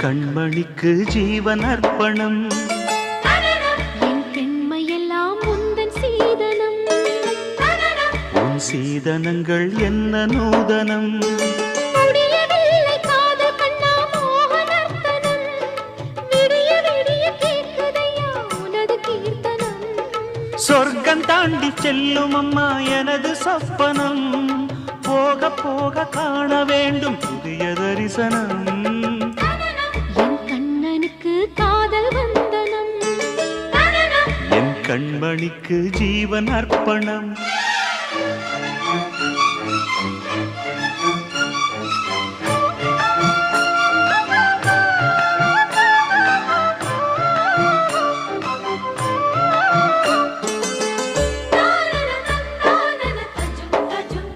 கண்மணிக்கு ஜீவன் அர்ப்பணம். என் பெண்மையெல்லாம் உந்தன் சீதனம். உன் சீதனங்கள் என்ன நூதனம்? சொர்க்கம் தாண்டி செல்லும் அம்மா எனது சொப்பனம். போக போக காண வேண்டும் புதிய தரிசனம் கண்மணிக்கு ஜீவன் அர்ப்பணம்.